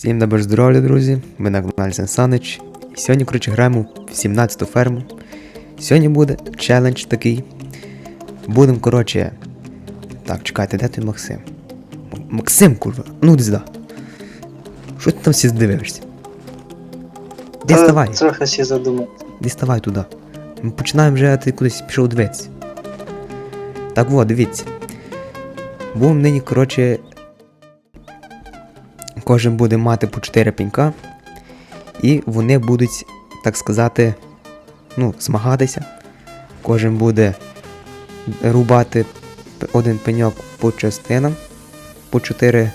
Всім добре здоров'я, друзі! Ми на каналі Сан Санич. І сьогодні, коротше, граємо в 17-ту ферму. Сьогодні буде челендж такий. Будемо, коротше. Так, чекайте, де той Максим? М- Максим, курва, ну сюди. Що ти там всі здивишся? Діставай, Та Трохи ще задумав. діставай туди. Ми починаємо вже, а ти кудись пішов дивитися. Так от, дивіться. Будемо нині, коротше. Кожен буде мати по 4 пенька. І вони будуть, так сказати, ну, змагатися. Кожен буде рубати один пеньок по частинам, по 4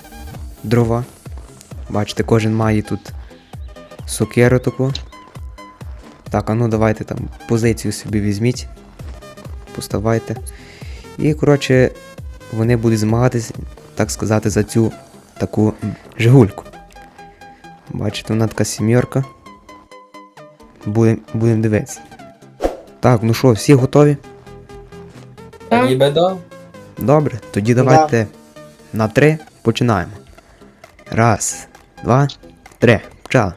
дрова. Бачите, кожен має тут сокеру таку. Так, а ну давайте там позицію собі візьміть. Поставайте. І, коротше, вони будуть змагатися, так сказати, за цю таку жигульку. Бачите, вона така сім'єрка. Будемо будем дивитися. Так, ну що, всі готові? Ніби да. Добре, тоді давайте на три починаємо. Раз, два, три. Почали.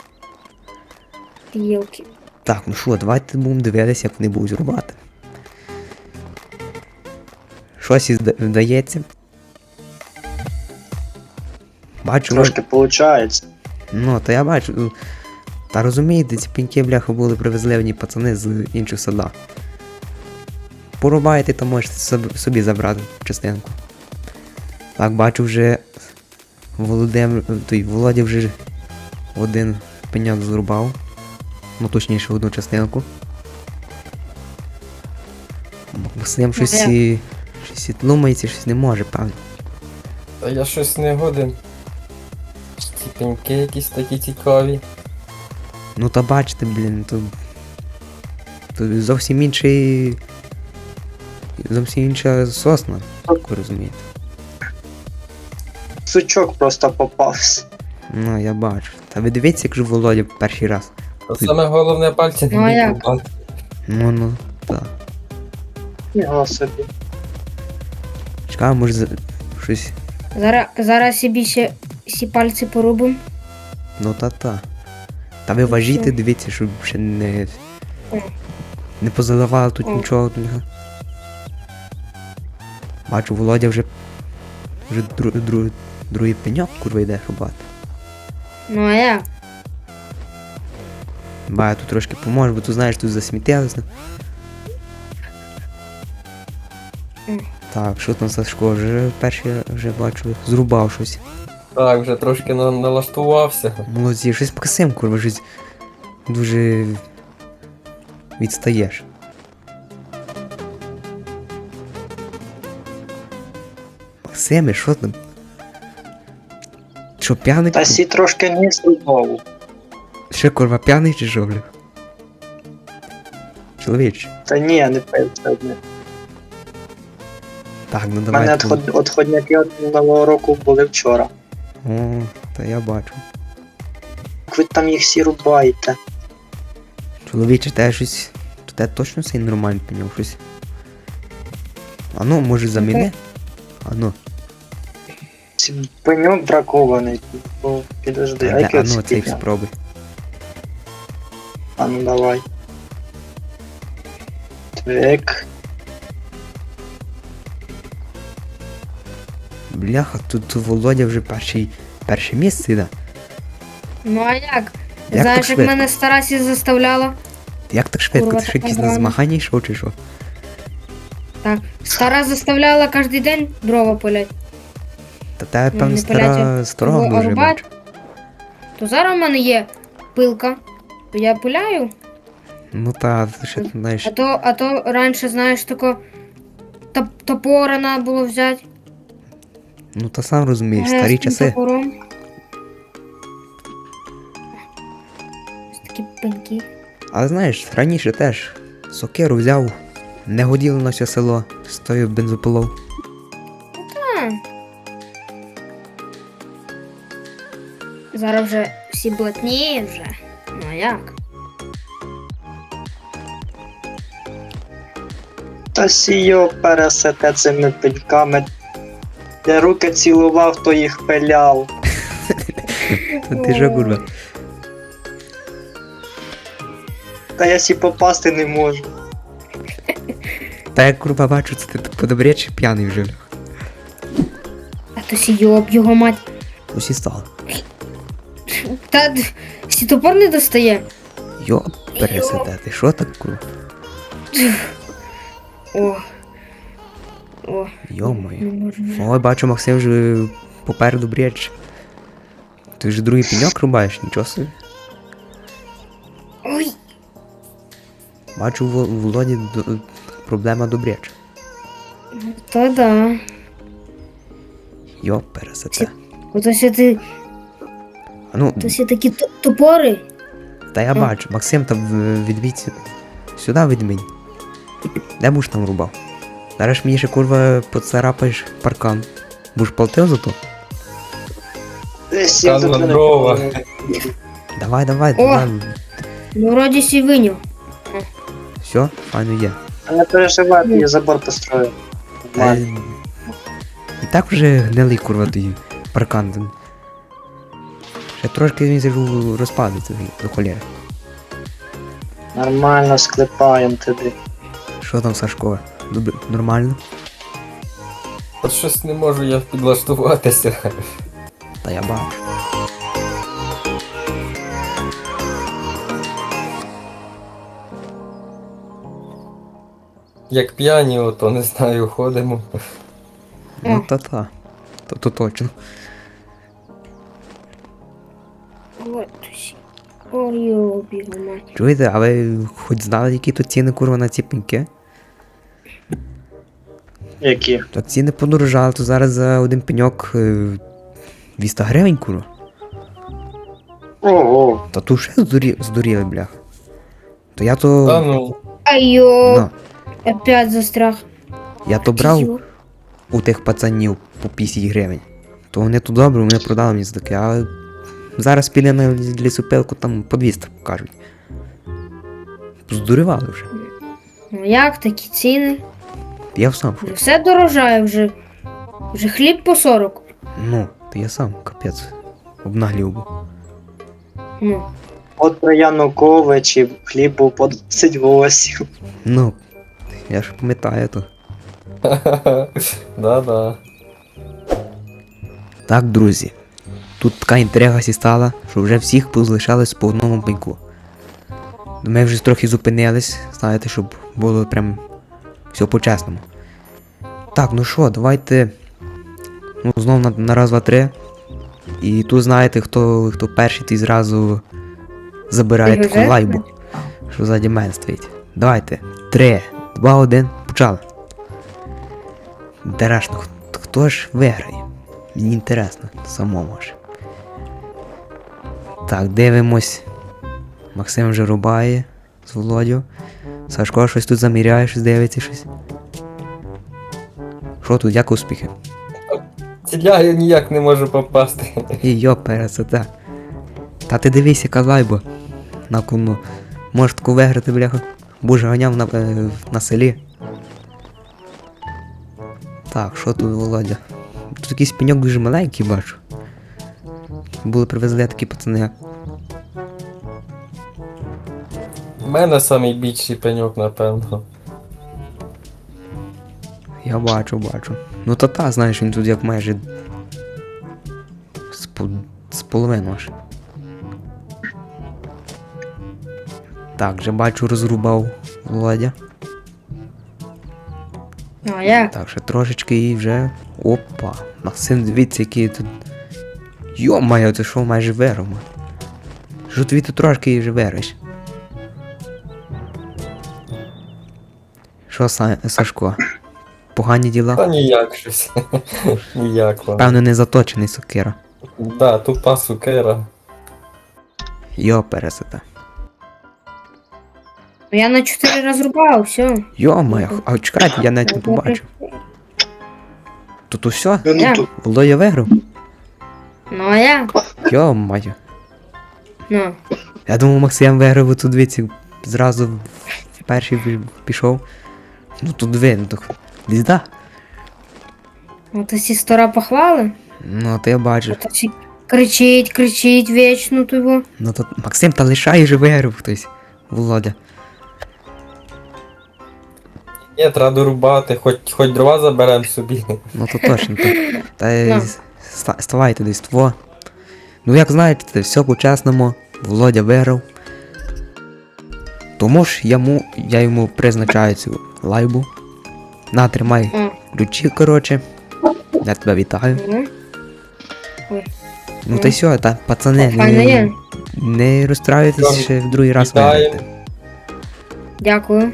Йолки. Так, ну що, давайте будемо дивитися, як вони будуть рубати. Щось і вдається. Бачу, Трошки виходить. ну, то я бачу. Та розумієте, ці піньки бляха були привезливні пацани з інших сада. Порубаєте, то можете собі забрати частинку. Так, бачу вже Володимир, той Володя вже один пеньок зрубав. Ну, точніше, одну частинку. Максим щось, і- щось і тлумається, щось не може, певно. Та я щось не годен. Пеньки якісь такі цікаві. Ну та бачите, блін, то. То зовсім інший. Зовсім інша сосна, як ви розумієте. Сучок просто попався. Ну, я бачу. Та ви дивіться, як же Володя перший раз. Та саме головне пальці не Ну, а як? рубати. Ну ну, так. Його собі. Чекай, може за- щось. Зараз, зараз собі ще всі пальці порубим. Ну та та. Ви важіте, дивіться, щоб ще не. Не позаливали тут нічого. Бачу, Володя вже. Вже дру, дру, другий пеньок, курва йде рубати. Ну а як? Ба, я тут трошки поможу, бо тут знаєш, тут засмітилося. Мгм. Так, що там Сашко? Вже перший вже бачу, зрубав щось. Так, вже трошки на- налаштувався. Молодці, щось Максим, курва, щось дуже відстаєш. Максиме, що там? Що, п'яний? Та сі трошки ніс знову. Ще курва п'яний чи що, бля? Чоловіче. Та ні, не пив сьогодні. Так, ну У мене давай. отход- отходняки від нового року були вчора. О, та я бачу. Як ви там їх всі рубаєте? Чоловіче, те щось. Те точно цей нормально пеняв щось. А ну, може заміни? А ну, пеньок бракований. О, Підожди, а де, а ну цей спробуй. А ну давай. Так. Бляха, тут, Володя вже перший, перше місце йде. Ну а як? так Знаєш, як мене Старасі заставляла? Як так швидко? Курва, Ти така якісь на змагання йшов чи що? Так. Стара заставляла кожен день дрова пилять. Та тебе, Ну, певно, стара сторога дуже бачу. То зараз в мене є пилка. То я пиляю. Ну та, ще знаєш. А то, а то раніше, знаєш, тако топ- топора треба було взяти. Ну та сам розумієш, старі з часи. Топором. Ось такі пеньки. Але знаєш, раніше теж сокиру взяв, не годіло на все село, стоїв бензопилов. А. Зараз вже всі блатні вже. Ну а як? Та сі пересете цими пеньками. Я руки цілував, то їх пиляв. Та ти що, курва? Та я сі попасти не можу. Та я курва бачу, це ти подобрє чи п'яний вже. А то сійоб його мать. Усі стало. Та д- сі топор не достає. Йо, пересете, ти що так курва? О. О, вже. Ой, бачу, Максим вже попереду брєч. Ти вже другий пеньок рубаєш, нічого собі. Ой, Бачу, в в Володі до- проблема добряч. та да. Йо, пересете. Ото сі ти, А ну, то сі такі т- топори. та я бачу, Максим там в-. Сюди відмінь. Де будеш там рубав? Зараз мені ще курва поцарапаєш паркан. Будеш платив за то? Десь за мене дрова. Давай, давай, О! давай. Ну, вроді сі виняв. Все, файно є. А Не переживай, я забор построю. І так вже гнилий курва тоді паркан. Ще трошки він зажу розпадеться до холєри. Нормально склепаємо тобі. Що там, Сашко? Добре, нормально? От щось не можу я підлаштуватися. Та я бачу. Як п'яні, ото не знаю, ходимо. Ну та та. То, то точно. От. Ой, йоб мать. Чуєте, а ви хоч знали, які тут ціни курва на ці пеньки? Які? Так ціни подорожали, то зараз за один пеньок е, 200 гривень курва. Ого. Та тут ще здурі, здуріли, блях. То я то. Та ну, Ай йоб, на, опять застряг. я то брав Йоб. у тих пацанів по 50 гривень. То вони то добре, вони продали мені за таке, а зараз піде на лісопилку там по 200 покажуть. Здурювали вже. Ну як такі ціни? Я сам. Вже все дорожає вже. Вже хліб по 40. Ну, то я сам, капець. Обнаглів би. Ну. От про Януковичів хліб був по 28. Ну, я ж пам'ятаю то. да-да. Так, друзі. Тут така інтрига сі стала, що вже всіх позалишались по одному пеньку. Ми вже трохи зупинились, знаєте, щоб було прям все по-чесному. Так, ну що, давайте. Ну, знов на, на раз, два, три. І тут знаєте, хто, хто перший, той зразу забирає Ти таку лайбу, що ззаді мене стоїть. Давайте. Три, два, один, почали. Інтересно, хто, хто ж виграє? Мені інтересно, самому аж. Так, дивимось. Максим вже рубає з Володю. Сашко щось тут заміряє, щось дивиться щось. Що тут, як успіхи? Ціляю ніяк не можу попасти. І йо, пересота. Та ти дивись, яка лайба. На кону. Можеш таку виграти, бляха. Будеш ганяв на, е, на селі. Так, що тут, Володя? Тут якийсь пеньок дуже маленький бачу. Були привезли такі пацани. У мене самий більший пеньок, напевно. Я бачу, бачу. Ну та та, знаєш, він тут як майже. З, пол... з половину аж. Так, вже бачу, розрубав Володя. Ну а як? Так, ще трошечки і вже. Опа. Максим, дивіться, який тут. Йо-моє, ти що майже верома. Що тобі тут трошки і вже вериш? Що, Са- Сашко? Погані діла? Та ніяк щось. ніяк вам. Певно, не заточений сокира. Да, тупа сукера. Йо, пересета. Ну я на 4 розрубав, все. Йо-моє, а чекайте, я навіть не побачив. Тут усе? Ну, Я. тут Володя виграв? Ну а як? Йо-моє. Ну. Я думав, Максим виграв, тут дивіться, зразу в перший пі- пішов. Ну тут ви, ну так. Дізда. Ну то сі стора похвали. Ну, то я бачу. То сі, Кричить, кричить вічно того. Ну то Максим, та лишай же виграв хтось. Володя. Ні, треба дорубати, хоч, хоч дрова заберемо собі. Ну то точно. То, та На. ста- ставайте десь тво. Ну як знаєте, все по-чесному. Володя виграв. Тому ж йому, я йому призначаю цю лайбу. На, тримай О, ключі, коротше. Я тебе вітаю. ну. Ну та й все, та пацани, не, не розстраюйтесь ще в другий раз виграєте. Дякую.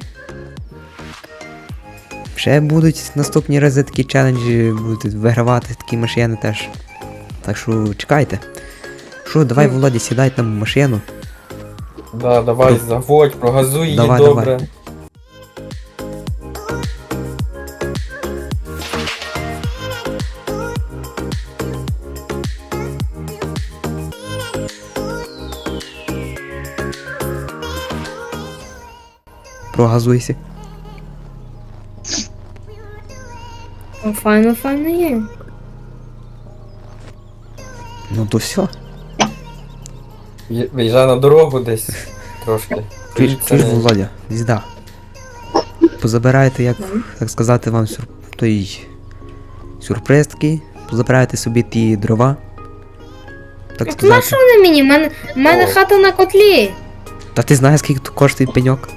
Ще будуть наступні рази такі челенджі, будуть вигравати такі машини теж. Так що чекайте. Що, давай, Ну. Володя, сідай там в машину. Да, давай, заводь, прогазуй її Давай, добре. давай. Прогазуйся. О, Файно, файно є. Ну то все. В'ї- Виїжджай на дорогу десь трошки. Не- Володя, зізда. Позабирайте, як, так сказати, вам сюр... той сюрприз такий. Позабирайте собі ті дрова. Так На сказати. що вони мені? У мене, в мене О. хата на котлі. Та ти знаєш, скільки тут коштує пеньок?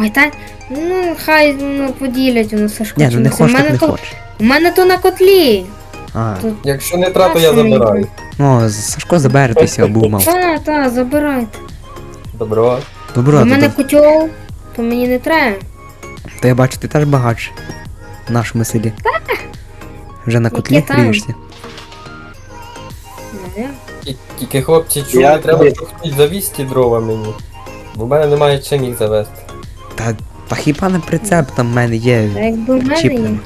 Ой, та ну хай ну, поділять воно Сашко. Ні, ну не хочеш, у так мене не то, хочеш. У мене то на котлі. А, Тут- Якщо не треба, то я Та забираю. ну, Сашко заберетеся, або мав. Та, та, забирайте. Добро. Добро, У мене котел, то мені не треба. то я бачу, ти теж багач в нашому селі. Вже на котлі Яке там? грієшся. Ті- Тільки хлопці чули, Я треба, тобі- щоб хтось завіз ті дрова мені. Бо в мене немає чим їх завести. Та, та хіба не прицеп там в мене є Та якби в мене є. чіплений.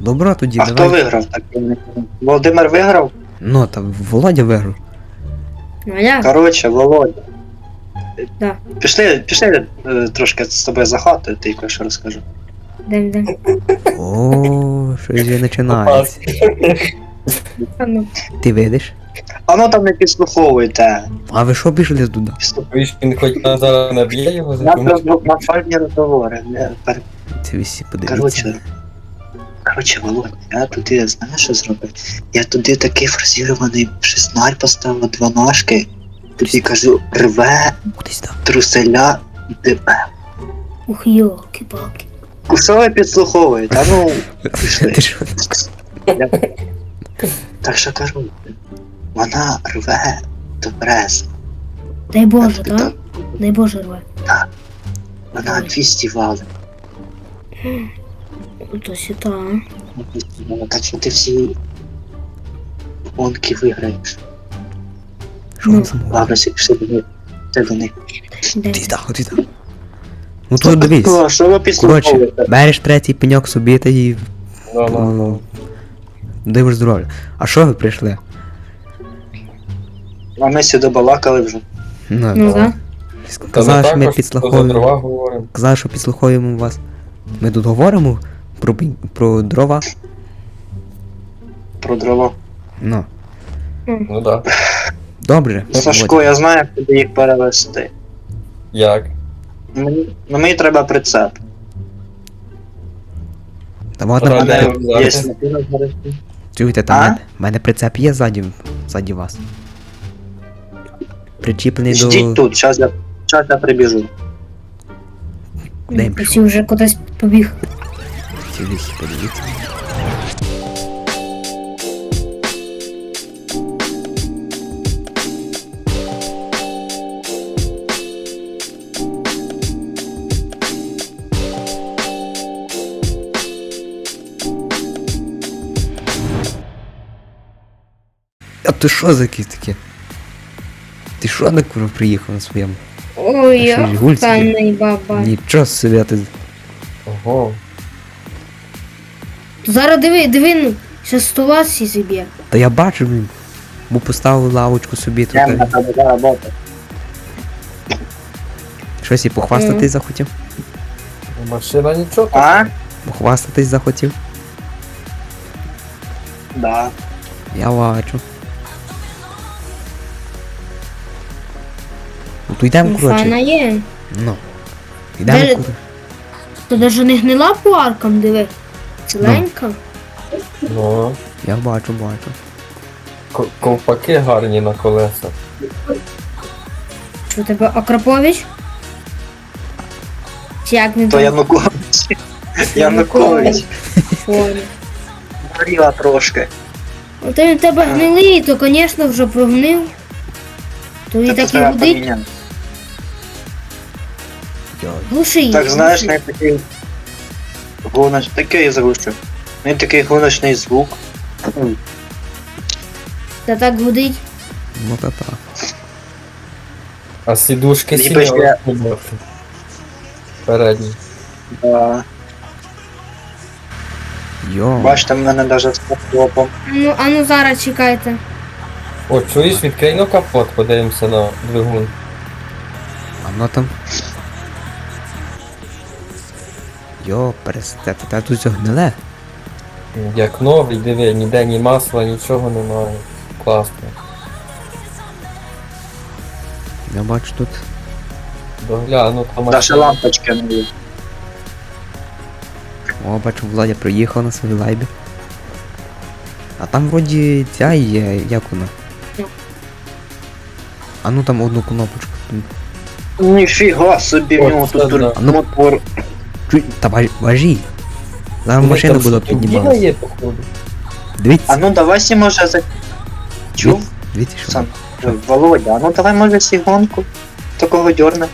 Добро тоді, А хто давай. виграв так? я не пам'ятаю. Володимир виграв? Ну, та Володя виграв. Ну, а я? Коротше, Володя. Да. Пішли, пішли е, трошки з тобою за хатою, ти кое-що розкажу. Дем, дем. О, щось вже починається. А ну, Ти видиш? А ну там не підслуховуйте. А ви що пішли туди? Виш, він хоч на зараз наб'є його за комусь. на, фальні розговори. Не, пер... Це всі подивіться. Коротше, коротше, Володя, я туди, знаєш, що зробив? Я туди такий форсірований шестнарь поставив два ножки. Тобі кажу, рве Кудись там. труселя тебе. ух, йолки-палки. Що ви підслуховуєте? А ну, пішли. Ти що? Так що кажу, вона рве до берез. Дай Боже, так? Дай Боже, рве. Вона 200 валить. То сюди, а? 200 валить. Так що ти всі гонки виграєш. Ну. всі пішли до них. Ти до них. Ти так, ти так. Ну то дивись. О, Що ви Коротше, береш третій пеньок собі та і Ну, ну, ну. дивиш здоров'я. А що ви прийшли? А ми сюди балакали вже. Ну, Ну, да. Казали, що ми підслуховуємо. говоримо. Казали, що підслуховуємо вас. Ми тут говоримо про, про дрова. Про дрова. Ну, Ну да. добре. Сашко, я знаю, куди їх перевести. Як? Мені, ну, мені треба прицеп. Та от Та мене, зараз. чуєте, там А? мене, мене прицеп є ззаді, ззаді вас. Причіплений Ждіть до. тут, зараз я, щас я прибіжу. Куди Всі вже кудись побіг. Віхи, подивіться. А ти що за якісь таке? Ти що на куру приїхав на своєму? Ой, А що, я Жигуль собі? баба. Нічого собі ти. Ого. Зараз диви, диви, ну, щас стола всі зіб'є. Та я бачу, блін. Бо поставив лавочку собі тут. Робота. Щось і похвастатись захотів. Машина нічого. А? Похвастатись захотів. Да. Я бачу. Ну то йдемо, коротше. є. Ну. Йдемо, Де- коротше. То даже не гнила по аркам, диви. Ціленька. Ну, Я бачу, бачу. ко- ковпаки гарні на колесах. Що тебе Акрапович? Чи як він То там? Янукович. Янукович. Ой. Горіла трошки. От він тебе гнилий, то, звісно, вже прогнив. То і Це так і треба гудить. поміняти. Глуши їх. Так знаєш, глуши. не такий гоноч... такий звучу. Не такий гоночний звук. Та так гудить. Ну та так. А сідушки Ніби сіли ще- Передні. Да. Йо. Бачите, в мене навіть з хлопом. Ну, а ну зараз чекайте. О, чуєш, відкрий ну капот, подивимося на двигун. А воно там. Йо, перестати, та тут все гниле. Як новий, диви, ніде ні масла, нічого немає. Класно. Я бачу тут. Догляну там. Даже лампочки не є. О, бачу, Владя приїхав на своїй лайбі. А там вроді ця є, як вона? Ну. А ну там одну кнопочку. Ніфіга собі, в нього тут тур- мотор. Чуй, та важ- важі. Зараз машина буде піднімалася. є, походу. Дивіться, А ну давай сі може за... Чув? дивіться, що. Сам. Володя, а ну давай може сігонку. Такого дьорне.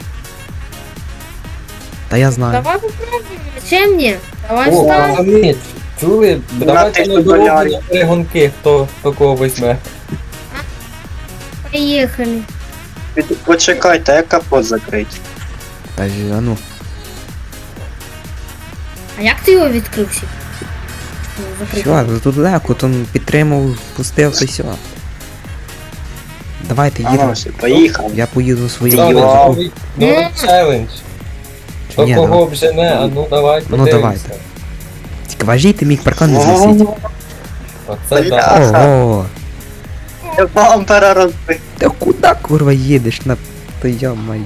Та я знаю. Давай попробуємо. Чим ні? Давай О, стань. пацани, чули? Давайте тисячу на дорогу долярів. на перегонки, хто, хто кого візьме. Поїхали. Під- Почекайте, як капот закрить. Та ж, а ну. А як ти його відкрився? Ну, закрив. Що, тут легко, там підтримав, пустив та все. Давайте А їдемо. ну, поїхав. Я поїду своїм Давай. Новий, новий челендж. Хто ні, кого ну, обжене, а ну давай Ну, подивимося. давайте. Тільки важіть, мій паркан не знесіть. Оце да. Ого. Я бампера розбив. Та куди, курва, їдеш на... Та я маю.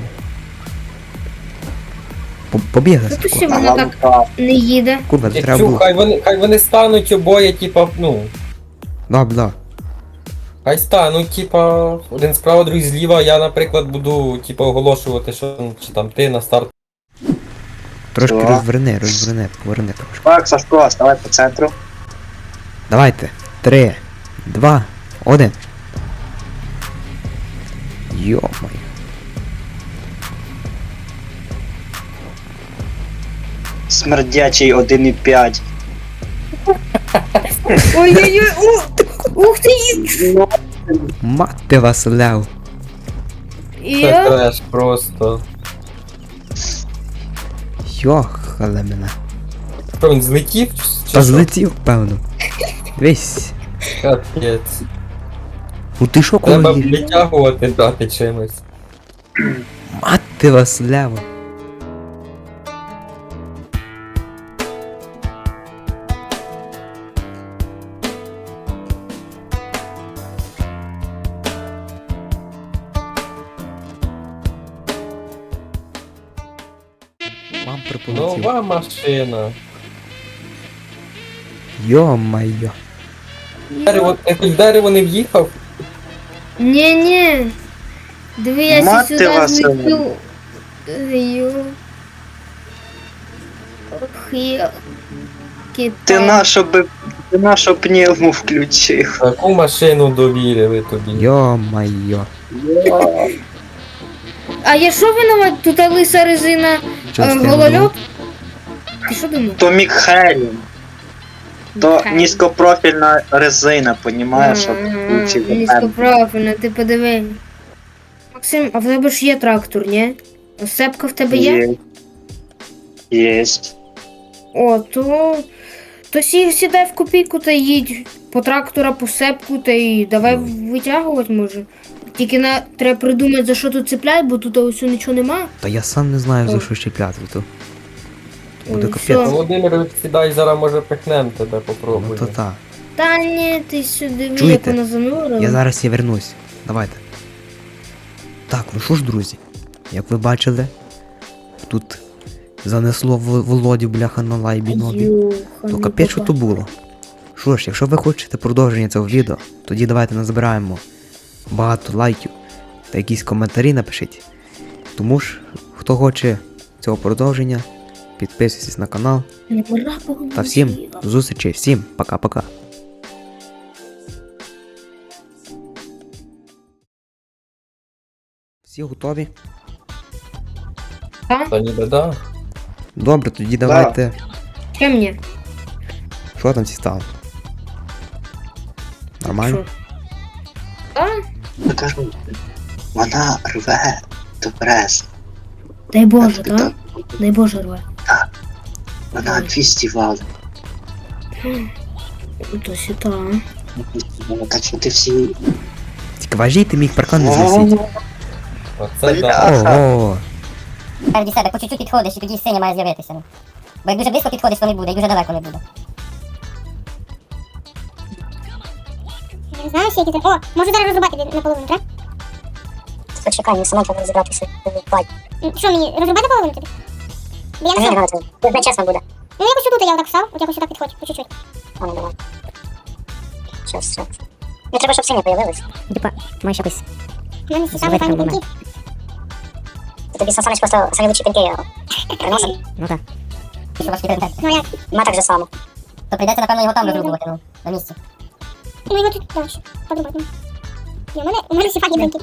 Ти тако. ще воно так не їде? Курва, це треба було. хай вони, хай вони стануть обоє, типа, ну, Да, да. хай стануть, типа, один справа, другий зліва, я, наприклад, буду, типа, оголошувати, що ну, чи там ти на старт. Трошки розверни, розверни, поверни трошки. Так, Сашко, ставай по центру. Давайте. Три, два, один. Йо-моє. Смердячий 1,5. Ой-ой-ой, ух, ух ти. Мати вас лев. Це Я? треш просто. Йохале мене. Що, він злетів? чи- Та що? злетів, певно. Дивись. Капець. Ну ти що Треба коли витягувати дати чимось. Мати вас лево. Машина. Йо-майо. Дерево, хоч в дерево не в'їхав? Ні-ні. Диви, я Мати сі сюди вас, злетю. Йо. Ох, я. Ти Китай. нашу би. Ти нашу пневму включив. Таку машину довірили тобі. Йо-майо. А я що винуват? Тут лиса резина е? Ти що думав? То Мікхелін. То Михайло. низькопрофільна резина, понімаєш, щоб Ага. Низькопрофільно, ти подиви. Максим, а в тебе ж є трактор, ні? Сепка в тебе є? Є. Єсть. О, то. То сі, сідай в копійку та їдь по трактора, по сепку та й давай витягувати може. Тільки на треба придумати, за що тут цеплять, бо тут ось нічого нема. Та я сам не знаю за що чіпляти то. Буде капець. Володимир, сідай, зараз може пихнем тебе, Ну то так. Та ні, ти сюди як Чуєте? вона занурила. Я зараз і вернусь. Давайте. Так, ну що ж, друзі, як ви бачили, тут занесло в- Володю бляха на лайбі нобі. Юха, То ну, капець, що то було. Що ж, якщо ви хочете продовження цього відео, тоді давайте назбираємо багато лайків та якісь коментарі напишіть. Тому ж, хто хоче цього продовження, підписуйтесь на канал. Не пора богу, Та всім Божіла. до зустрічі, всім пока-пока. Всі готові? Та ніби да. Добре, тоді давайте. Що мені? Що там всі стало? Нормально? Що? А? Я кажу, вона рве до берез. Дай Боже, так? Дай Боже, рве. Вона 200 валить. То сюди. 200 валить. Так що ти всі. Тільки важійте міг паркан не знесіть. Оце Бля. да. Ого. Спереді себе по чуть-чуть підходиш і тоді синя має з'явитися. ну. Бо як дуже близько підходиш, то не буде, як дуже далеко не буде. Я не знаю, скільки це. О, можу зараз розрубати від- наполовину, так? Почекай, не сама треба розібратися. Плать. М, Що мені, розрубати наполовину тобі? Бо я не Не сам. це. Тут буде. Ну якось тут я отак встав, от якось отак підходь, по чуть-чуть. А ну давай. Щас, щас. Не треба, щоб синя появилась. Типа, маєш якось. У мене всі Зробити файні пінки. Тобі Сан Саныч просто самі лучші пінки приносить. Ну так. І що важкі пріоритети. Ну як? Ма так же само. То прийдеться, напевно, його там розрубувати, ну, на місці. Ну його тут далі. Подумати. Ні, у мене, у мене всі файні пінки.